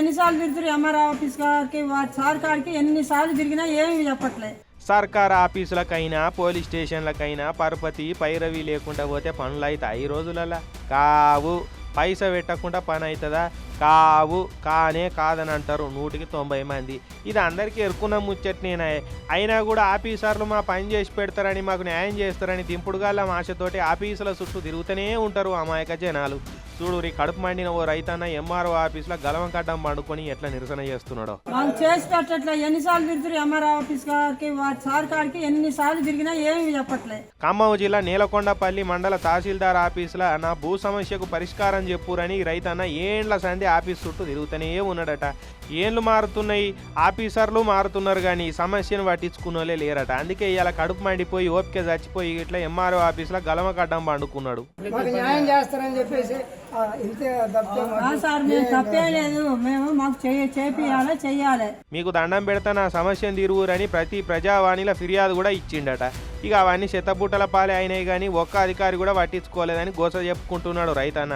ఎన్నిసార్లు తిరుగుతారు MRO office కాడికి సార్ కాడికి ఎన్నిసార్లు తిరిగినా ఏమి చెప్పట్లే. సర్కార్ ఆఫీసులకైనా పోలీస్ స్టేషన్లకైనా పరపతి పైరవి లేకుండా పోతే పనులు అవుతాయి ఈ రోజులలో కావు పైస పెట్టకుండా పని అవుతుందా కావు కానే కాదని అంటారు నూటికి తొంభై మంది. ఇది అందరికీ ఎరుకున్న ముచ్చట్నేనా. అయినా కూడా ఆఫీసర్లు మా పని చేసి పెడతారని మాకు న్యాయం చేస్తారని దింపుడుగాళ్ళ ఆశతోటి ఆఫీసుల చుట్టూ తిరుగుతూనే ఉంటారు అమాయక జనాలు. చూడు రీ కడుపు మండిన ఓ రైతన్న ఎంఆర్ఓ ఆఫీసులో గలవం కడ్డం పండుకొని ఎట్లా నిరసన చేస్తున్నాడో. పెట్టట్లే ఎన్నిసార్లు తిరుగుతారు ఎంఆర్ఓ ఆఫీస్ వా- సార్ కాడికి ఎన్నిసార్లు తిరిగినా ఏమి చెప్పట్లే. ఖమ్మం జిల్లా నీలకొండపల్లి మండల తహసీల్దార్ ఆఫీసులో నా భూ సమస్యకు పరిష్కారం చెప్పురని రైతన్న ఏండ్ల సంధి ఆఫీస్ చుట్టూ తిరుగుతూనే ఉన్నాడట. ఏండ్లు మారుతున్నాయి? ఆఫీసర్లు మారుతున్నారు కానీ ఈ సమస్యను పట్టించుకున్నోలే లేరట. అందుకే ఇవాళ కడుపు మండిపోయి ఓపిక చచ్చిపోయి ఇట్లా ఎంఆర్ఓ ఆఫీసులో గలమ కడ్డం పండుకున్నాడు. న్యాయం చేస్తారని చెప్పేసి ఆ, ఇంతే తప్పితే ఆ సార్ మేము తప్పే లేదు. మేము మాకు దండం పెడతా నా సమస్యను తీరువురని ప్రతి ప్రజావాణిలో ఫిర్యాదు కూడా ఇచ్చిండట. ఇక అవన్నీ చెత్తబుట్టల పాలే అయినాయి కానీ ఒక్క అధికారి కూడా పట్టించుకోలేదని గోస చెప్పుకుంటున్నాడు రైతన్న.